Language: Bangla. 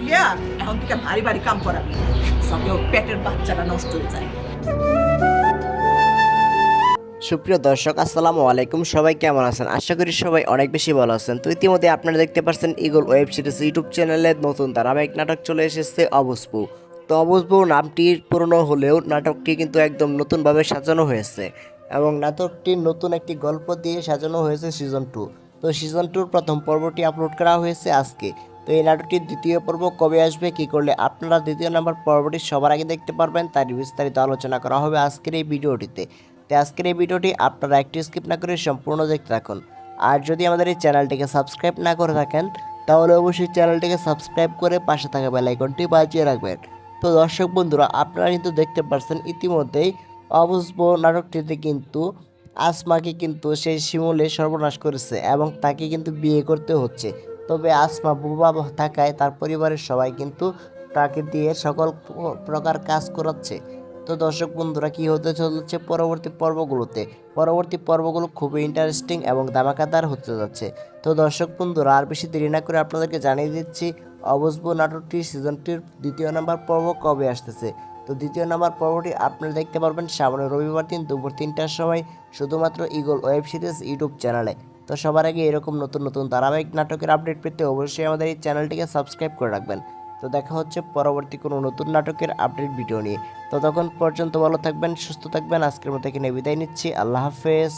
দিয়া এখন থেকে ভারী ভারী কাম করাবি। সঙ্গে ওর পেটের বাচ্চাটা নষ্ট হয়ে যায়। সুপ্রিয় দর্শক, আসসালামু আলাইকুম। সবাই কেমন আছেন? আশা করি সবাই অনেক বেশি ভালো আছেন। তো ইতিমধ্যে আপনারা দেখতে পাচ্ছেন ইগল ওয়েব সিরিজ ইউটিউব চ্যানেলে নতুন ধারাবাহিক নাটক চলে এসেছে অবসবু তো অবসবু নামটির পুরনো হলেও নাটকটি কিন্তু একদম নতুনভাবে সাজানো হয়েছে এবং নাটকটির নতুন একটি গল্প দিয়ে সাজানো হয়েছে সিজন টু। তো সিজন টুর প্রথম পর্বটি আপলোড করা হয়েছে আজকে। তো এই নাটকটির দ্বিতীয় পর্ব কবে আসবে, কি করলে আপনারা দ্বিতীয় নাম্বার পর্বটি সবার আগে দেখতে পারবেন, তার বিস্তারিত আলোচনা করা হবে আজকের এই ভিডিওটিতে। তো আজকের এই ভিডিওটি আপনারা একটি স্কিপ না করে সম্পূর্ণ দেখতে থাকুন। আর যদি আমাদের এই চ্যানেলটিকে সাবস্ক্রাইব না করে থাকেন, তাহলে অবশ্যই চ্যানেলটিকে সাবস্ক্রাইব করে পাশে থাকা বেল আইকনটি বাজিয়ে রাখবেন। তো দর্শক বন্ধুরা, আপনারা কিন্তু দেখতে পাচ্ছেন ইতিমধ্যেই অবুঝব নাটকটিতে কিন্তু আসমাকে কিন্তু সেই শিমুলে সর্বনাশ করেছে এবং তাকে কিন্তু বিয়ে করতে হচ্ছে। তবে আসমা বুবা থাকায় তার পরিবারের সবাই কিন্তু তাকে দিয়ে সকল প্রকার কাজ করাচ্ছে। তো দর্শক বন্ধুরা, কী হতে চলেছে পরবর্তী পর্বগুলোতে? পরবর্তী পর্বগুলো খুবই ইন্টারেস্টিং এবং দামাকাদার হতে যাচ্ছে। তো দর্শক বন্ধুরা, আর বেশি দেরি না করে আপনাদেরকে জানিয়ে দিচ্ছি, অবসবো নাটকটি সিজনটির দ্বিতীয় নাম্বার পর্ব কবে আসতেছে? তো দ্বিতীয় নাম্বার পর্বটি আপনারা দেখতে পারবেন সামনে রবিবার দিন দুপুর তিনটার সময়, শুধুমাত্র ইগল ওয়েব সিরিজ ইউটিউব চ্যানেলে। তো সবার আগে এরকম নতুন নতুন ধারাবাহিক নাটকের আপডেট পেতে অবশ্যই আমাদের এই চ্যানেলটিকে সাবস্ক্রাইব করে রাখবেন। তো দেখা হচ্ছে পরবর্তী কোনো নতুন নাটকের আপডেট ভিডিও নিয়ে। ততক্ষণ পর্যন্ত ভালো থাকবেন, সুস্থ থাকবেন। আজকের মতো এখানে বিদায় নিচ্ছি। আল্লাহ হাফেজ।